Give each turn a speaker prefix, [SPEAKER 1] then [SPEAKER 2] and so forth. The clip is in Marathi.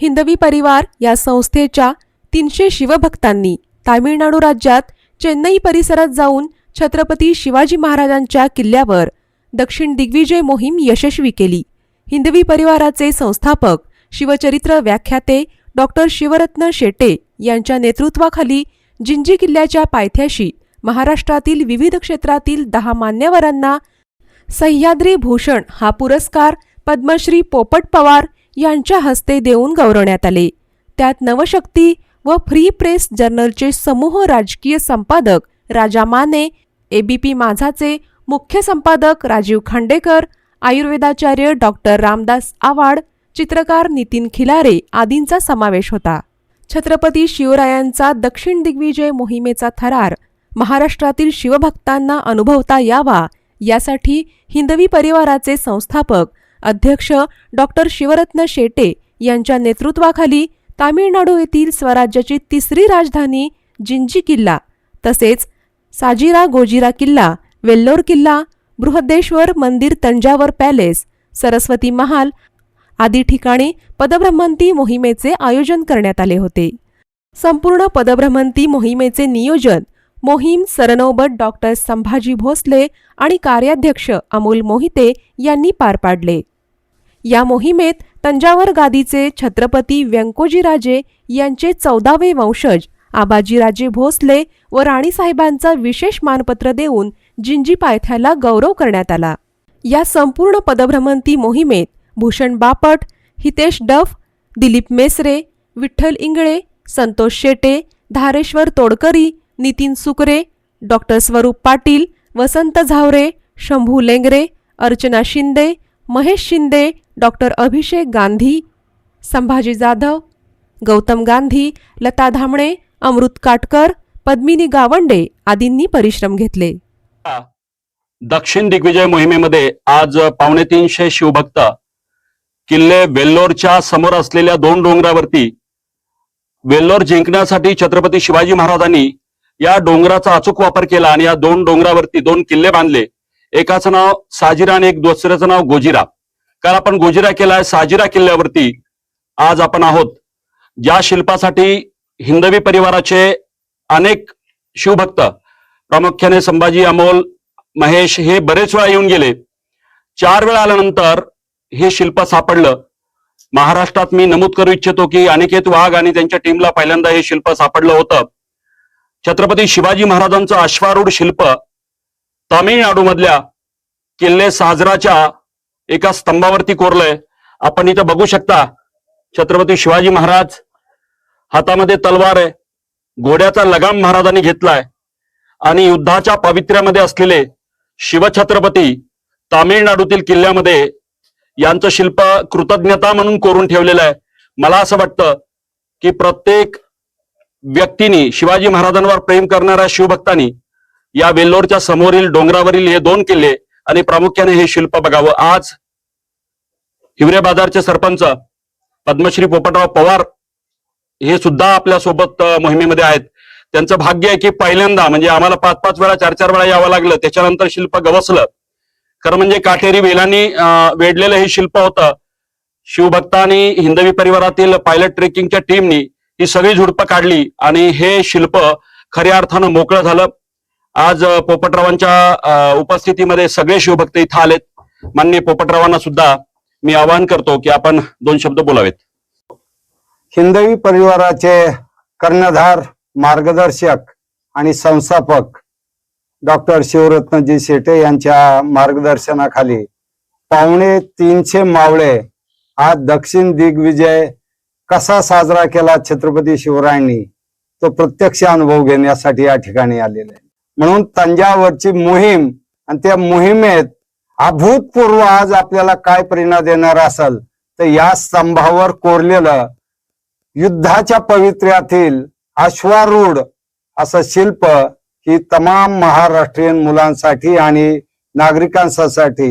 [SPEAKER 1] हिंदवी परिवार या संस्थेच्या तीनशे शिवभक्तांनी तामिळनाडू राज्यात चेन्नई परिसरात जाऊन छत्रपती शिवाजी महाराजांच्या किल्ल्यावर दक्षिण दिग्विजय मोहीम यशस्वी केली. हिंदवी परिवाराचे संस्थापक शिवचरित्र व्याख्याते डॉक्टर शिवरत्न शेटे यांच्या नेतृत्वाखाली जिंजी किल्ल्याच्या पायथ्याशी महाराष्ट्रातील विविध क्षेत्रातील दहा मान्यवरांना सह्याद्री भूषण हा पुरस्कार पद्मश्री पोपट पवार यांच्या हस्ते देऊन गौरवण्यात आले. त्यात नवशक्ती व फ्री प्रेस जर्नलचे समूह राजकीय संपादक राजा माने एबीपी माझाचे मुख्य संपादक राजीव खांडेकर आयुर्वेदाचार्य डॉक्टर रामदास आवाड चित्रकार नितीन खिलारे आदींचा समावेश होता. छत्रपती शिवरायांचा दक्षिण दिग्विजय मोहिमेचा थरार महाराष्ट्रातील शिवभक्तांना अनुभवता यावा यासाठी हिंदवी परिवाराचे संस्थापक अध्यक्ष डॉक्टर शिवरत्न शेटे यांच्या नेतृत्वाखाली तामिळनाडू येथील स्वराज्याची तिसरी राजधानी जिंजी किल्ला तसेच साजिरा गोजिरा किल्ला वेल्लोर किल्ला बृहदेश्वर मंदिर तंजावर पॅलेस सरस्वती महाल आदी ठिकाणी पदभ्रमंती मोहिमेचे आयोजन करण्यात आले होते. संपूर्ण पदभ्रमंती मोहिमेचे नियोजन मोहीम सरनौबत डॉक्टर संभाजी भोसले आणि कार्याध्यक्ष अमोल मोहिते यांनी पार पाडले. या मोहिमेत तंजावर गादीचे छत्रपती व्यंकोजीराजे यांचे चौदावे वंशज आबाजीराजे भोसले व राणीसाहेबांचा विशेष मानपत्र देऊन जिंजी पायथ्याला गौरव करण्यात आला. या संपूर्ण पदभ्रमंती मोहिमेत भूषण बापट हितेश डफ दिलीप मेसरे विठ्ठल इंगळे संतोष शेटे धारेश्वर तोडकरी नितीन सुकरे डॉक्टर स्वरूप पाटील वसंत झावरे शंभू लेंगरे अर्चना शिंदे महेश शिंदे डॉक्टर अभिषेक गांधी संभाजी जाधव गौतम गांधी लता धामणे अमृत काटकर पद्मिनी गावंडे आदींनी परिश्रम घेतले.
[SPEAKER 2] दक्षिण दिग्विजय मोहिमेमध्ये आज पावणे तीनशे शिवभक्त. किल्ले वेल्लोरच्या समोर असलेल्या दोन डोंगरावरती वेल्लोर जिंकण्यासाठी छत्रपती शिवाजी महाराजांनी या डोंगराचा अचूक वापर केला आणि या दोन डोंगरावरती दोन किल्ले बांधले. एकाचं नाव साजिरा आणि एक दुसऱ्याचं नाव गोजिरा. काल आपण गोजिरा केलाय साजिरा किल्ल्यावरती आज आपण आहोत. ज्या शिल्पासाठी हिंदवी परिवाराचे अनेक शिवभक्त प्रामुख्याने संभाजी अमोल महेश हे बरेच वेळा येऊन गेले. चार वेळा आल्यानंतर हे शिल्प सापडलं. महाराष्ट्रात मी नमूद करू इच्छितो की अनिकेत वाघ आणि त्यांच्या टीमला पहिल्यांदा हे शिल्प सापडलं होतं. छत्रपती शिवाजी महाराजांचं अश्वारूढ शिल्प तामिळनाडू मधल्या किल्ले साजराच्या एका स्तंभावरती कोरलंय. आपण इथं बघू शकता छत्रपती शिवाजी महाराज हातामध्ये तलवार आहे घोड्याचा लगाम महाराजांनी घेतलाय आणि युद्धाच्या पावित्र्यामध्ये असलेले शिवछत्रपती तामिळनाडूतील किल्ल्यामध्ये यांचं शिल्प कृतज्ञता म्हणून कोरून ठेवलेलं आहे. मला असं वाटतं की प्रत्येक व्यक्तीने शिवाजी महाराजांवर प्रेम करणाऱ्या शिवभक्तांनी या वेल्लोरच्या समोरील डोंगरावरील हे दोन किल्ले आणि प्रामुख्याने हे शिल्प बघावं. आज हिवरे बाजारचे सरपंच पद्मश्री पोपटराव पवार हे सुद्धा आपल्यासोबत मोहिमेमध्ये आहेत. त्यांचं भाग्य आहे की पहिल्यांदा म्हणजे आम्हाला पाच पाच वेळा चार चार वेळा यावं लागलं. त्याच्यानंतर शिल्प गवसलं. खरं म्हणजे काटेरी वेलांनी वेढलेलं हे शिल्प होतं. शिवभक्तांनी हिंदवी परिवारातील पायलट ट्रेकिंगच्या टीमनी ही सगळी झुडपं काढली आणि हे शिल्प खऱ्या अर्थानं मोकळं झालं. आज पोपटरावांच्या उपस्थितीमध्ये सगळे शिवभक्त इथं आलेत माननीय पोपटरावांना सुद्धा मी आवाहन करतो की आपण दोन शब्द बोलावेत.
[SPEAKER 3] हिंदवी परिवाराचे कर्णधार मार्गदर्शक आणि संस्थापक डॉक्टर शिवरत्नजी शेटे यांच्या मार्गदर्शनाखाली पावणे तीनशे मावळे आज दक्षिण दिग्विजय कसा साजरा केला छत्रपती शिवरायांनी तो प्रत्यक्ष अनुभव घेण्यासाठी या ठिकाणी आलेले आहे. म्हणून तंजावरची मोहीम आणि त्या मोहिमेत अभूतपूर्व आज आपल्याला काय परिणाम देणार असेल तर या स्तंभावर कोरलेलं युद्धाच्या पवित्र्यातील अश्वारूढ असं शिल्प ही तमाम महाराष्ट्रीयन मुलांसाठी आणि नागरिकांसाठी